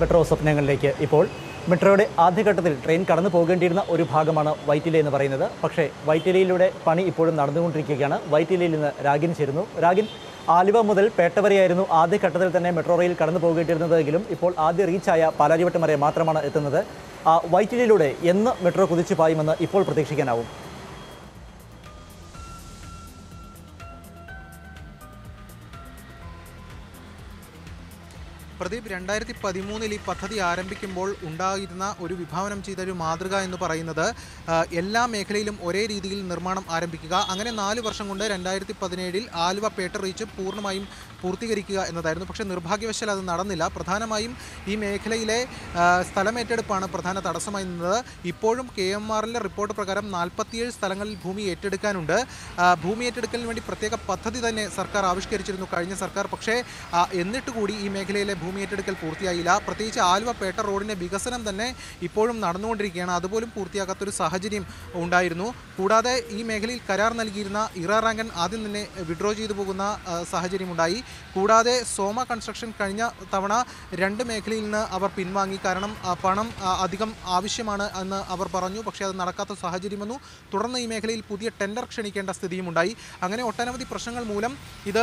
Metro സ്വപ്നങ്ങളിലേക്ക്. ഇപ്പോൾ മെട്രോയുടെ ആദ്യഘട്ടത്തിൽ ട്രെയിൻ കടന്നു പോകേണ്ടിയിരുന്ന ഒരു ഭാഗമാണ് വൈറ്റില എന്ന് പറയുന്നത്. പക്ഷേ വൈറ്റിലയിലൂടെ പണി ഇപ്പോഴും നടന്നുകൊണ്ടിരിക്കുകയാണ്. വൈറ്റിലയിൽ നിന്ന് രാഗിൻ ചേരുന്നു. രാഗിൻ ആലുവ മുതൽ പേട്ട വരെയായിരുന്നു ആദ്യഘട്ടത്തിൽ തന്നെ മെട്രോ റെയിൽ കടന്നു പോകേണ്ടിയിരുന്നതെങ്കിലും ഇപ്പോൾ ആദ്യ റീച്ചായ പാലാരിവട്ടം വരെ മാത്രമാണ് എത്തുന്നത്. വൈറ്റിലയിലൂടെ എന്ന് മെട്രോ കുതിച്ചു പായുമെന്ന് ഇപ്പോൾ പ്രതീക്ഷിക്കാനാവും. പ്രദീപ് രണ്ടായിരത്തി പതിമൂന്നിൽ ഈ പദ്ധതി ആരംഭിക്കുമ്പോൾ ഉണ്ടായിരുന്ന ഒരു വിഭാവനം ചെയ്ത ഒരു മാതൃക എന്ന് പറയുന്നത് എല്ലാ മേഖലയിലും ഒരേ രീതിയിൽ നിർമ്മാണം ആരംഭിക്കുക അങ്ങനെ നാല് വർഷം കൊണ്ട് രണ്ടായിരത്തി പതിനേഴിൽ ആലുവ പേട്ട റീച്ച് പൂർണമായും പൂർത്തീകരിക്കുക എന്നതായിരുന്നു. പക്ഷേ നിർഭാഗ്യവശാൽ അത് നടന്നില്ല. പ്രധാനമായും ഈ മേഖലയിലെ സ്ഥലമേറ്റെടുപ്പാണ് പ്രധാന തടസ്സമായി നിന്നത്. ഇപ്പോഴും കെ എം ആറിലെ റിപ്പോർട്ട് പ്രകാരം നാൽപ്പത്തിയേഴ് സ്ഥലങ്ങളിൽ ഭൂമി ഏറ്റെടുക്കാനുണ്ട്. ഭൂമി ഏറ്റെടുക്കലിന് വേണ്ടി പ്രത്യേക പദ്ധതി തന്നെ സർക്കാർ ആവിഷ്കരിച്ചിരുന്നു കഴിഞ്ഞ സർക്കാർ. പക്ഷേ എന്നിട്ട് കൂടി ഈ മേഖലയിലെ ഭൂമി ഏറ്റെടുക്കൽ പൂർത്തിയായില്ല. പ്രത്യേകിച്ച് ആലുവ പേട്ട റോഡിന്റെ വികസനം തന്നെ ഇപ്പോഴും നടന്നുകൊണ്ടിരിക്കുകയാണ്. അതുപോലും പൂർത്തിയാകാത്തൊരു സാഹചര്യം ഉണ്ടായിരുന്നു. കൂടാതെ ഈ മേഖലയിൽ കരാർ നൽകിയിരുന്ന ഇറ റാങ്കൻ ആദ്യം തന്നെ വിഡ്രോ ചെയ്തു പോകുന്ന സാഹചര്യമുണ്ടായി. കൂടാതെ സോമ കൺസ്ട്രക്ഷൻ കഴിഞ്ഞ തവണ രണ്ട് മേഖലയിൽ നിന്ന് അവർ പിൻവാങ്ങി. കാരണം പണം അധികം ആവശ്യമാണ് എന്ന് അവർ പറഞ്ഞു. പക്ഷേ അത് നടക്കാത്ത സാഹചര്യം വന്നു. തുടർന്ന് ഈ മേഖലയിൽ പുതിയ ടെൻഡർ ക്ഷണിക്കേണ്ട സ്ഥിതിയും ഉണ്ടായി അങ്ങനെ ഒട്ടനവധി പ്രശ്നങ്ങൾ മൂലം ഇത്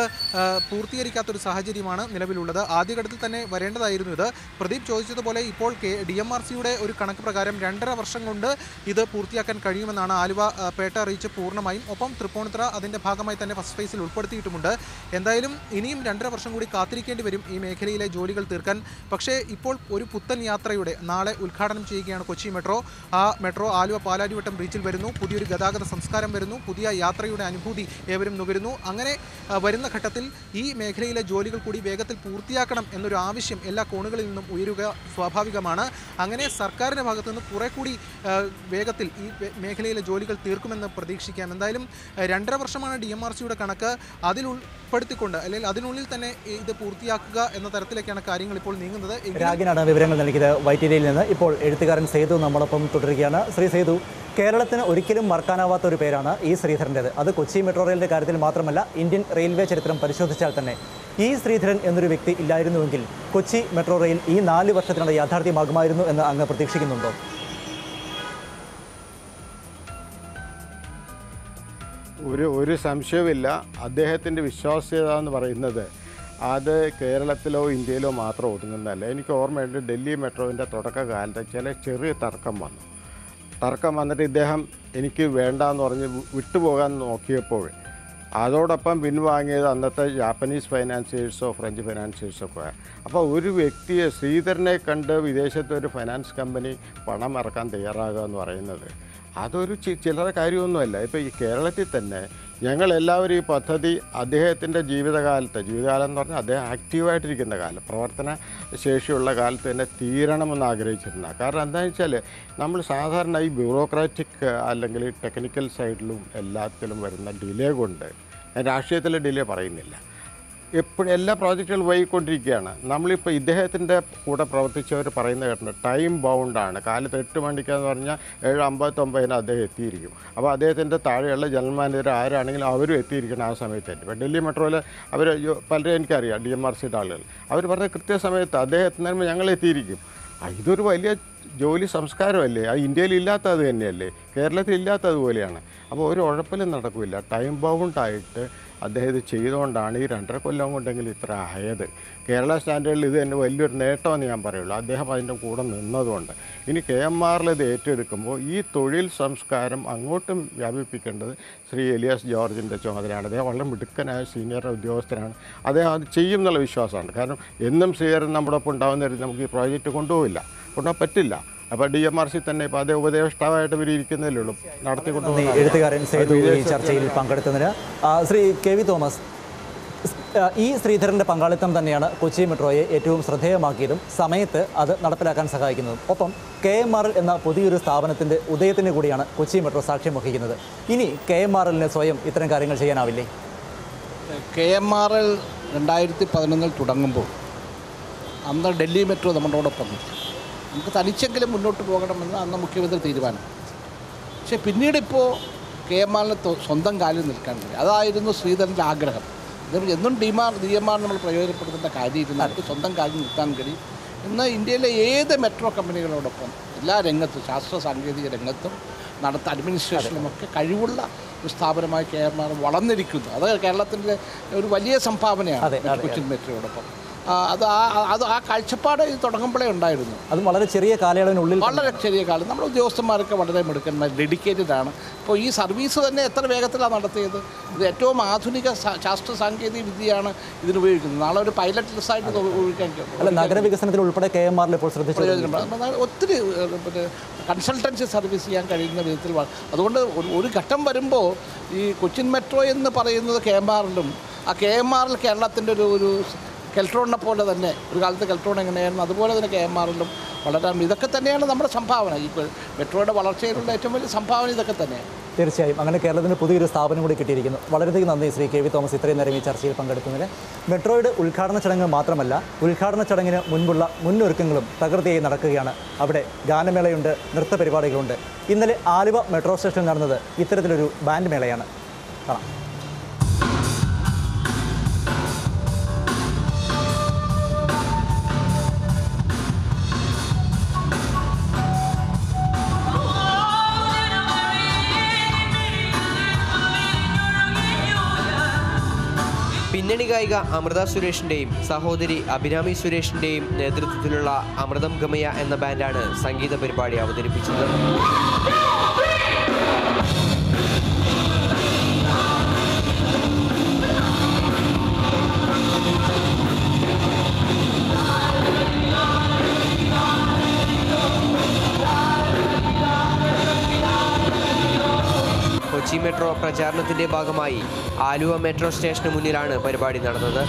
പൂർത്തീകരിക്കാത്തൊരു സാഹചര്യമാണ് നിലവിലുള്ളത്. ആദ്യഘട്ടത്തിൽ തന്നെ വരേണ്ടതായിരുന്നു ഇത്. പ്രദീപ് ചോദിച്ചതുപോലെ ഇപ്പോൾ കെ ഡി എം ആർ സിയുടെ ഒരു കണക്ക് പ്രകാരം രണ്ടര വർഷം കൊണ്ട് ഇത് പൂർത്തിയാക്കാൻ കഴിയുമെന്നാണ് ആലുവ പേട്ട റീച്ച് പൂർണമായും. ഒപ്പം തൃപ്പൂണിത്തുറ അതിന്റെ ഭാഗമായി തന്നെ ഫസ്റ്റ് ഫേസിൽ ഉൾപ്പെടുത്തിയിട്ടുമുണ്ട്. എന്തായാലും ഇനിയും രണ്ടര വർഷം കൂടി കാത്തിരിക്കേണ്ടി വരും ഈ മേഖലയിലെ ജോലികൾ തീർക്കാൻ. പക്ഷേ ഇപ്പോൾ ഒരു പുത്തൻ യാത്രയുടെ നാളെ ഉദ്ഘാടനം ചെയ്യുകയാണ് കൊച്ചി മെട്രോ. ആ മെട്രോ ആലുവ പാലാരിവട്ടം ബ്രിഡ്ജിൽ വരുന്നു. പുതിയൊരു ഗതാഗത സംസ്കാരം വരുന്നു. പുതിയ യാത്രയുടെ അനുഭൂതി ഏവരും നുകരുന്നു. അങ്ങനെ വരുന്ന ഘട്ടത്തിൽ ഈ മേഖലയിലെ ജോലികൾ കൂടി വേഗത്തിൽ പൂർത്തിയാക്കണം എന്നൊരു ആവശ്യം എല്ലാ കോണുകളിൽ നിന്നും ഉയരുക സ്വാഭാവികമാണ്. അങ്ങനെ സർക്കാരിന്റെ ഭാഗത്തു നിന്ന് കുറെ കൂടി വേഗത്തിൽ ഈ മേഖലയിലെ ജോലികൾ തീർക്കുമെന്ന് പ്രതീക്ഷിക്കാം. എന്തായാലും രണ്ടര വർഷമാണ് ഡി എം ആർ സിയുടെ കണക്ക്. അതിൽ ഉൾപ്പെടുത്തിക്കൊണ്ട് അല്ലെങ്കിൽ അതിനുള്ളിൽ തന്നെ ഇത് പൂർത്തിയാക്കുക എന്ന തരത്തിലേക്കാണ് കാര്യങ്ങൾ ഇപ്പോൾ നീങ്ങുന്നത്. രാഗിനാണ് വിവരങ്ങൾ നൽകിയത് വൈറ്റിലയിൽ നിന്ന്. ഇപ്പോൾ എഴുത്തുകാരൻ സേതു നമ്മളൊപ്പം തുടരുകയാണ്. ശ്രീ സേതു കേരളത്തിന് ഒരിക്കലും മറക്കാനാവാത്ത ഒരു പേരാണ് ഈ ശ്രീധരന്റേത്. അത് കൊച്ചി മെട്രോ റെയിലിന്റെ കാര്യത്തിൽ മാത്രമല്ല ഇന്ത്യൻ റെയിൽവേ ചരിത്രം പരിശോധിച്ചാൽ തന്നെ. ഈ ശ്രീധരൻ എന്നൊരു വ്യക്തി ഇല്ലായിരുന്നുവെങ്കിൽ കൊച്ചി മെട്രോ റെയിൽ ഈ നാല് വർഷത്തിനിടെ യാഥാർത്ഥ്യമാകുമായിരുന്നു എന്ന് അങ്ങ് പ്രതീക്ഷിക്കുന്നുണ്ടോ? ഒരു ഒരു സംശയവുമില്ല. അദ്ദേഹത്തിന്റെ വിശ്വാസ്യത എന്ന് പറയുന്നത് അത് കേരളത്തിലോ ഇന്ത്യയിലോ മാത്രം ഒതുങ്ങുന്നതല്ല. എനിക്ക് ഓർമ്മയുണ്ട് ഡൽഹി മെട്രോവിന്റെ തുടക്കകാലത്ത് ചില ചെറിയ തർക്കം വന്നു. തർക്കം വന്നിട്ട് ഇദ്ദേഹം എനിക്ക് വേണ്ടാന്ന് പറഞ്ഞ് വിട്ടുപോകാൻ നോക്കിയപ്പോൾ അതോടൊപ്പം പിൻവാങ്ങിയത് അന്നത്തെ ജാപ്പനീസ് ഫൈനാൻസിയേഴ്സോ ഫ്രഞ്ച് ഫൈനാൻസിയേഴ്സോ ഒക്കെ. അപ്പോൾ ഒരു വ്യക്തിയെ ശ്രീധരനെ കണ്ട് വിദേശത്തെ ഒരു ഫൈനാൻസ് കമ്പനി പണം ഇറക്കാൻ തയ്യാറാകുക എന്ന് പറയുന്നത് അതൊരു ചില്ലറ കാര്യമൊന്നുമല്ല. ഇപ്പോൾ ഈ കേരളത്തിൽ തന്നെ ഞങ്ങളെല്ലാവരും ഈ പദ്ധതി അദ്ദേഹത്തിന്റെ ജീവിതകാലത്ത് ജീവിതകാലം എന്ന് പറഞ്ഞാൽ അദ്ദേഹം ആക്റ്റീവായിട്ടിരിക്കുന്ന കാലം പ്രവർത്തന ശേഷിയുള്ള കാലത്ത് തന്നെ തീരണമെന്ന് ആഗ്രഹിച്ചിരുന്ന. കാരണം എന്താണെന്ന് വെച്ചാൽ നമ്മൾ സാധാരണ ഈ ബ്യൂറോക്രാറ്റിക് അല്ലെങ്കിൽ ടെക്നിക്കൽ സൈഡിലും എല്ലാത്തിലും വരുന്ന ഡിലേ കൊണ്ട് രാഷ്ട്രീയത്തിലെ ഡിലേ പറയുന്നില്ല. എപ്പോഴും എല്ലാ പ്രോജക്റ്റുകളും വൈകിക്കൊണ്ടിരിക്കുകയാണ്. നമ്മളിപ്പോൾ ഇദ്ദേഹത്തിന്റെ കൂടെ പ്രവർത്തിച്ചവർ പറയുന്ന കേട്ടിട്ടുണ്ട് ടൈം ബൗണ്ടാണ് കാലത്ത് എട്ട് മണിക്കാന്ന് പറഞ്ഞാൽ ഏഴ് അമ്പത്തൊമ്പതിന് അദ്ദേഹം എത്തിയിരിക്കും. അപ്പോൾ അദ്ദേഹത്തിന്റെ താഴെയുള്ള ജനറൽ ആരാണെങ്കിലും അവരും എത്തിയിരിക്കണം ആ സമയത്ത് തന്നെ ഇപ്പോൾ ഡൽഹി മെട്രോയിൽ അവർ പലരും എനിക്കറിയാം ഡി എം ആർ സിയുടെ ആളുകൾ അവർ പറഞ്ഞ കൃത്യസമയത്ത് അദ്ദേഹത്തിന് ഞങ്ങൾ എത്തിയിരിക്കും. ഇതൊരു വലിയ ജോലി സംസ്കാരമല്ലേ? അത് ഇന്ത്യയിൽ ഇല്ലാത്തത് തന്നെയല്ലേ? കേരളത്തിൽ ഇല്ലാത്തതുപോലെയാണ് അപ്പോൾ ഒരു ഉഴപ്പിലും നടക്കില്ല ടൈം ബൗണ്ടായിട്ട് അദ്ദേഹം ഇത് ചെയ്തുകൊണ്ടാണ് ഈ രണ്ടര കൊല്ലം കൊണ്ടെങ്കിലും ഇത്ര ആയത്. കേരള സ്റ്റാൻഡേർഡിൽ ഇത് തന്നെ വലിയൊരു നേട്ടമെന്ന് ഞാൻ പറയുള്ളൂ. അദ്ദേഹം അതിന്റെ കൂടെ നിന്നതുകൊണ്ട്. ഇനി കെ എം ആറിൽ ഇത് ഏറ്റെടുക്കുമ്പോൾ ഈ തൊഴിൽ സംസ്കാരം അങ്ങോട്ടും വ്യാപിപ്പിക്കേണ്ടത് ശ്രീ എലിയാസ് ജോർജിന്റെ ചുമതലയാണ്. അദ്ദേഹം വളരെ മിടുക്കനായ സീനിയർ ഉദ്യോഗസ്ഥനാണ്. അദ്ദേഹം അത് ചെയ്യും എന്നുള്ള വിശ്വാസമാണ്. കാരണം എന്നും സീനിയർ നമ്മുടെ ഒപ്പം ഉണ്ടാകുന്ന നമുക്ക് ഈ പ്രോജക്റ്റ് കൊണ്ടുപോകില്ല കൊണ്ടുപോകാൻ പറ്റില്ല. അപ്പോൾ ഡി എം ആർ സി തന്നെ ഇപ്പോൾ അതേ ഉപദേഷ്ടാവായിട്ട് ഇവർ ഇരിക്കുന്നതല്ലേ ഉള്ളൂ. നടത്തിക്കൊണ്ട് എഴുത്തുകാരൻ സേതു ഈ ചർച്ചയിൽ പങ്കെടുത്തതിന്. Shri K V Thomas E ശ്രീധരന്റെ പങ്കാളിത്തം തന്നെയാണ് കൊച്ചി മെട്രോയെ ഏറ്റവും ശ്രദ്ധേയമാക്കിയതും സമയത്ത് അത് നടപ്പിലാക്കാൻ സഹായിക്കുന്നതും. ഒപ്പം കെ എം ആർ എന്ന പുതിയൊരു സ്ഥാപനത്തിന്റെ ഉദയത്തിന് കൂടിയാണ് കൊച്ചി മെട്രോ സാക്ഷ്യം വഹിക്കുന്നത്. ഇനി കെ എം ആർ എല്ലിന് സ്വയം ഇത്തരം കാര്യങ്ങൾ ചെയ്യാനാവില്ലേ? കെ എം ആർ എൽ രണ്ടായിരത്തി പതിനൊന്നിൽ തുടങ്ങുമ്പോൾ അന്ന് ഡൽഹി മെട്രോ നമ്മളോടൊപ്പം നിന്നു. നമുക്ക് തനിച്ചെങ്കിലും മുന്നോട്ട് പോകണമെന്ന് അന്ന് മുഖ്യമന്ത്രി തീരുമാനം. പക്ഷേ പിന്നീട് ഇപ്പോൾ കെ എം ആറിന് സ്വന്തം കാലിൽ നിൽക്കാൻ കഴിയും അതായിരുന്നു ശ്രീധരന്റെ ആഗ്രഹം. എന്നും ഡിമാർ ഡി എം ആർ നമ്മൾ പ്രയോജനപ്പെടുത്തേണ്ട കാര്യമില്ല. അവർക്ക് സ്വന്തം കാലിൽ നിൽക്കാൻ കഴിയും. ഇന്ന് ഇന്ത്യയിലെ ഏത് മെട്രോ കമ്പനികളോടൊപ്പം എല്ലാ രംഗത്തും ശാസ്ത്ര സാങ്കേതിക രംഗത്തും നടത്ത അഡ്മിനിസ്ട്രേഷനുമൊക്കെ കഴിവുള്ള ഒരു സ്ഥാപനമായി കെ എം ആർ വളർന്നിരിക്കുന്നു. അത് കേരളത്തിന്റെ ഒരു വലിയ സംഭാവനയാണ് കൊച്ചിൻ മെട്രോയോടൊപ്പം. അത് ആ അത് ആ കാഴ്ചപ്പാട് തുടങ്ങുമ്പോഴേ ഉണ്ടായിരുന്നു. അത് വളരെ ചെറിയ കാലയളവിനുള്ളിൽ വളരെ ചെറിയ കാലം. നമ്മുടെ ഉദ്യോഗസ്ഥന്മാരൊക്കെ വളരെ മിടുക്കന്മാർ ഡെഡിക്കേറ്റഡ് ആണ്. ഇപ്പോൾ ഈ സർവീസ് തന്നെ എത്ര വേഗത്തിലാണ് നടത്തിയത്? ഇത് ഏറ്റവും ആധുനിക ശാസ്ത്ര സാങ്കേതിക വിദ്യയാണ് ഇതിന് ഉപയോഗിക്കുന്നത്. നാളെ ഒരു പൈലറ്റ് ലിസ്റ്റായിട്ട് ഉപയോഗിക്കാൻ അല്ല നഗരവികസനത്തിൽ ഉൾപ്പെടെ കെ എം ആറിൽ ഇപ്പോൾ ശ്രദ്ധിച്ചു അപ്പോൾ ഒത്തിരി കൺസൾട്ടൻസി സർവീസ് ചെയ്യാൻ കഴിയുന്ന വിധത്തിൽ അതുകൊണ്ട് ഒരു ഘട്ടം വരുമ്പോൾ ഈ കൊച്ചിൻ മെട്രോ എന്ന് പറയുന്നത് കെ എം ആറിലും ആ കെ എം ആറിൽ കേരളത്തിന്റെ ഒരു ഒരു കെൽട്രോണിനെ പോലെ തന്നെ ഒരു കാലത്ത് കെൽട്രോൺ എങ്ങനെയായിരുന്നു അതുപോലെ തന്നെ കെ എം ആറിലും വളരാൻ ഇതൊക്കെ തന്നെയാണ് നമ്മുടെ സംഭാവന. ഈ മെട്രോയുടെ വളർച്ചയിലുള്ള ഏറ്റവും വലിയ സംഭാവന ഇതൊക്കെ തന്നെയാണ്. തീർച്ചയായും. അങ്ങനെ കേരളത്തിന് പുതിയൊരു സ്ഥാപനം കൂടി കിട്ടിയിരിക്കുന്നു. വളരെയധികം നന്ദി ശ്രീ കെ വി തോമസ് ഇത്രയും നേരം ഈ ചർച്ചയിൽ പങ്കെടുക്കുന്നതിന് മെട്രോയുടെ ഉദ്ഘാടന ചടങ്ങ് മാത്രമല്ല ഉദ്ഘാടന ചടങ്ങിന് മുൻപുള്ള മുന്നൊരുക്കങ്ങളും പ്രകൃതിയായി നടക്കുകയാണ്. അവിടെ ഗാനമേളയുണ്ട് നൃത്ത പരിപാടികളുണ്ട്. ഇന്നലെ ആലുവ മെട്രോ സ്റ്റേഷനിൽ നടന്നത് ഇത്തരത്തിലൊരു ബാൻഡ് മേളയാണ്. കാണാം. പിന്നണി ഗായിക അമൃത സുരേഷിന്റെയും സഹോദരി അഭിരാമി സുരേഷിന്റെയും നേതൃത്വത്തിലുള്ള അമൃതം ഗമയ എന്ന ബാൻഡാണ് സംഗീത പരിപാടി അവതരിപ്പിച്ചത്. മെട്രോ പ്രചാരണത്തിന്റെ ഭാഗമായി ആലുവ മെട്രോ സ്റ്റേഷന് മുന്നിലാണ് പരിപാടി നടന്നത്.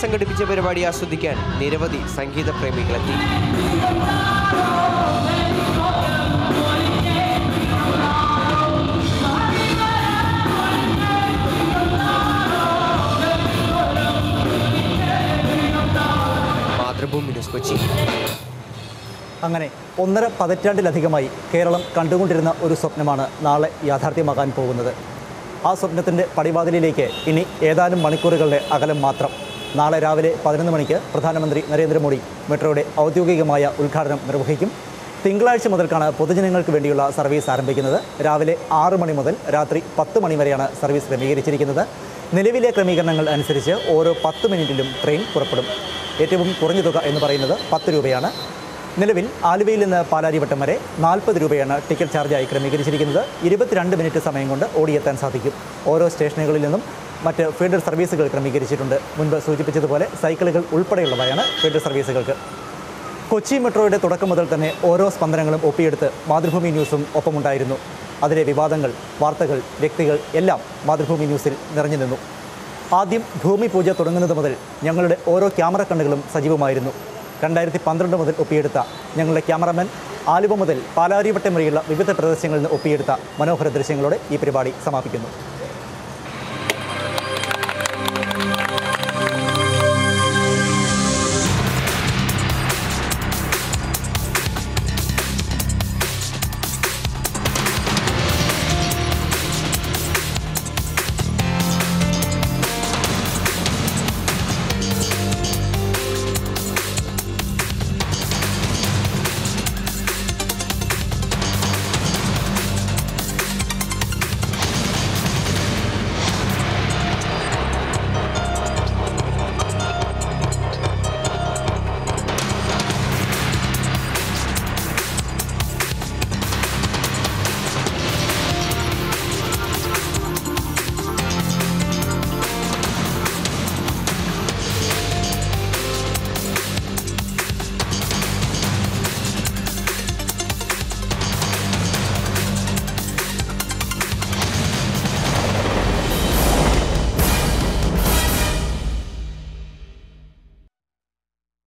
സംഘടിപ്പിച്ച പരിപാടി ആസ്വദിക്കാൻ നിരവധി സംഗീത പ്രേമികളെത്തി. അങ്ങനെ ഒന്നര പതിറ്റാണ്ടിലധികമായി കേരളം കണ്ടുകൊണ്ടിരുന്ന ഒരു സ്വപ്നമാണ് നാളെ യാഥാർത്ഥ്യമാകാൻ പോകുന്നത്. ആ സ്വപ്നത്തിന്റെ പടിവാതിലിലേക്ക് ഇനി ഏതാനും മണിക്കൂറുകളുടെ അകലം മാത്രം. നാളെ രാവിലെ പതിനൊന്ന് മണിക്ക് പ്രധാനമന്ത്രി നരേന്ദ്രമോദി മെട്രോയുടെ ഔദ്യോഗികമായ ഉദ്ഘാടനം നിർവഹിക്കും. തിങ്കളാഴ്ച മുതൽക്കാണ് പൊതുജനങ്ങൾക്ക് വേണ്ടിയുള്ള സർവീസ് ആരംഭിക്കുന്നത്. രാവിലെ ആറ് മണി മുതൽ രാത്രി പത്ത് മണി വരെയാണ് സർവീസ് ക്രമീകരിച്ചിരിക്കുന്നത്. നിലവിലെ ക്രമീകരണങ്ങൾ അനുസരിച്ച് ഓരോ പത്ത് മിനിറ്റിലും ട്രെയിൻ പുറപ്പെടും. ഏറ്റവും കുറഞ്ഞ തുക എന്ന് പറയുന്നത് പത്ത് രൂപയാണ്. നിലവിൽ ആലുവയിൽ നിന്ന് പാലാരിവട്ടം വരെ നാൽപ്പത് രൂപയാണ് ടിക്കറ്റ് ചാർജായി ക്രമീകരിച്ചിരിക്കുന്നത്. ഇരുപത്തിരണ്ട് മിനിറ്റ് സമയം കൊണ്ട് ഓടിയെത്താൻ സാധിക്കും. ഓരോ സ്റ്റേഷനുകളിൽ നിന്നും മറ്റ് ഫീഡർ സർവീസുകൾ ക്രമീകരിച്ചിട്ടുണ്ട്. മുൻപ് സൂചിപ്പിച്ചതുപോലെ സൈക്കിളുകൾ ഉൾപ്പെടെയുള്ളവയാണ് ഫീഡർ സർവീസുകൾക്ക്. കൊച്ചി മെട്രോയുടെ തുടക്കം മുതൽ തന്നെ ഓരോ സ്പന്ദനങ്ങളും ഒപ്പിയെടുത്ത് മാതൃഭൂമി ന്യൂസും ഒപ്പമുണ്ടായിരുന്നു. അതിലെ വിവാദങ്ങൾ വാർത്തകൾ വ്യക്തികൾ എല്ലാം മാതൃഭൂമി ന്യൂസിൽ നിറഞ്ഞു നിന്നു. ആദ്യം ഭൂമി പൂജ തുടങ്ങുന്നത് മുതൽ ഞങ്ങളുടെ ഓരോ ക്യാമറ കണ്ണുകളും സജീവമായിരുന്നു. രണ്ടായിരത്തി പന്ത്രണ്ട് മുതൽ ഒപ്പിയെടുത്ത ഞങ്ങളുടെ ക്യാമറമാൻ ആലുവ മുതൽ പാലാരിവട്ടം വരെയുള്ള വിവിധ പ്രദേശങ്ങളിൽ നിന്ന് ഒപ്പിയെടുത്ത മനോഹര ദൃശ്യങ്ങളോടെ ഈ പരിപാടി സമാപിക്കുന്നു.